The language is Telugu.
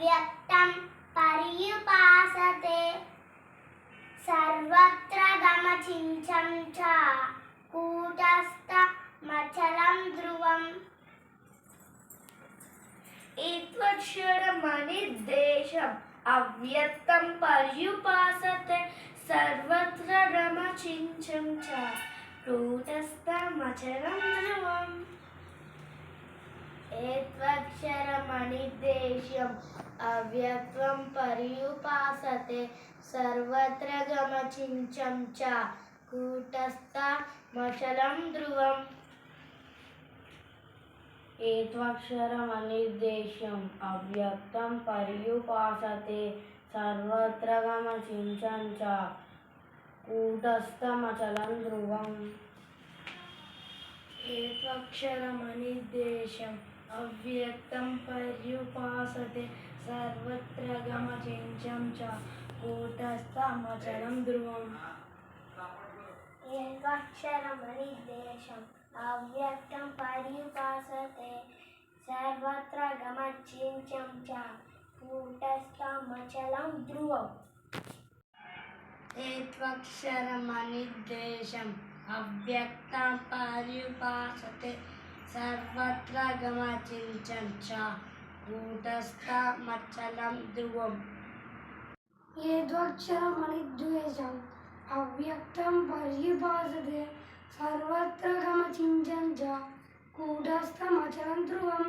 అవ్యక్తం పర్యుపాసతే సర్వత్ర గమచించం చ కూటస్థ మచలం ధ్రువం ఈత్వక్షరమనిర్దేశం అవ్యక్తం పర్యుపాసతే సర్వత్ర రమచించం చ కూటస్థమచరం ఏత్వక్షరమణిదేశ్యం అవ్యత్వం పర్యుపాసతే సర్వత్ర గమచించం చ. కూటస్థ మచలం ధ్రువం. ఏత్వక్షరం అనిర్దేశం అవ్యక్తం పర్యుపాసతే సర్వత్ర గమచించం చ. కూటస్థమచలం ధ్రువం. ఏత్వక్షరమనిర్దేశం అవ్యక్తం పర్యుపాసతే సర్వత్ర గమచించం చ కూటస్థమచలం ధ్రువం ఏత్వక్షరమనిర్దేశం అవ్యక్తం పర్యుపాసతే సర్వత్ర గమచించం చ కూటస్థ మచలం ధ్రువం ఏత్వక్షరమనిర్దేశం అవ్యక్తం పర్యుపాసతే సర్వత్ర గమచించం చ కూటస్థమచలం ధ్రువం. ఏద్వక్షరమనిద్వేషం అవ్యక్తం పర్యుపాసతే సర్వత్ర గమచించం చ కూటస్థమచలం ధ్రువం.